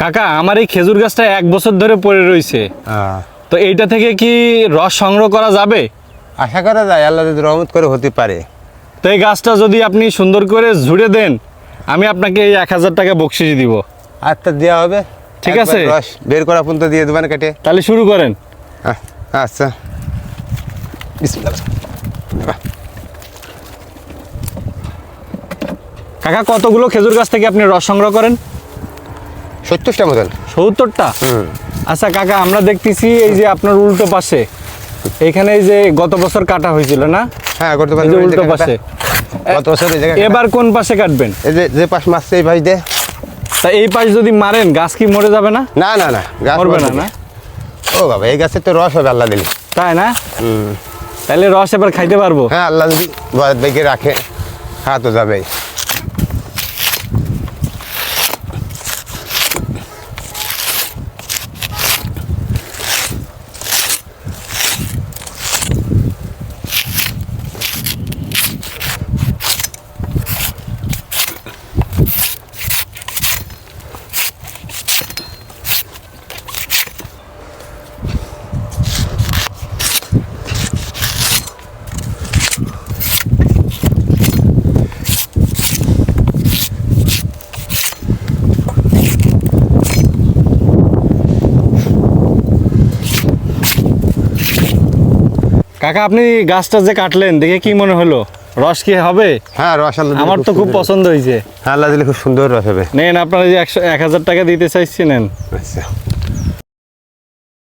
কাকা আমার এই খেজুর গাছটা এক বছর ধরে পড়ে রয়েছে। হ্যাঁ। তো এইটা থেকে কি রস সংগ্রহ করা যাবে? আশা করা যায় আল্লাহ যদি রহমত করে হতে পারে। তো এই গাছটা যদি আপনি সুন্দর করে ঝুড়ে দেন আমি আপনাকে এই এক হাজার টাকা বকশিস দিব। আচ্ছা দেওয়া হবে। ঠিক আছে। রস বের করা পর্যন্ত দিয়ে দেবেন কেটে। তাহলে শুরু করেন। আচ্ছা। কাকা কতগুলো খেজুর গাছ থেকে আপনি রস সংগ্রহ করেন? সত্তরটা মতন। সত্তরটা? হুম। আচ্ছা কাকা আমরা দেখতেছি এই যে আপনার উল্টো পাশে। এখানে এই যে গত বছর কাটা হয়েছিল না? হ্যাঁ উল্টো পাশে। গত বছর এবার কোন পাশে কাটবেন? এই যে যে পাশ মারছে এই দে তা এই পাশ যদি মারেন গাছ কি মরে যাবে না? না না না গাছ মরবে না না? ও বাবা এই গাছের তো রস হবে আল্লাহ দিলে। তাই না? তাহলে রস এবার খাইতে পারব? হ্যাঁ আল্লাহ যদি রাখে হ্যাঁ তো যাবেই। কাকা আপনি গাছটা যে কাটলেন দেখে কি মনে হলো? রস কি হবে? হ্যাঁ রস আল্লাহ আমার তো খুব পছন্দ হয়েছে। হ্যাঁ আল্লাহ দিলে খুব সুন্দর রস হবে। নেন আপনারা যে একশো এক হাজার টাকা দিতে চাইছি নেন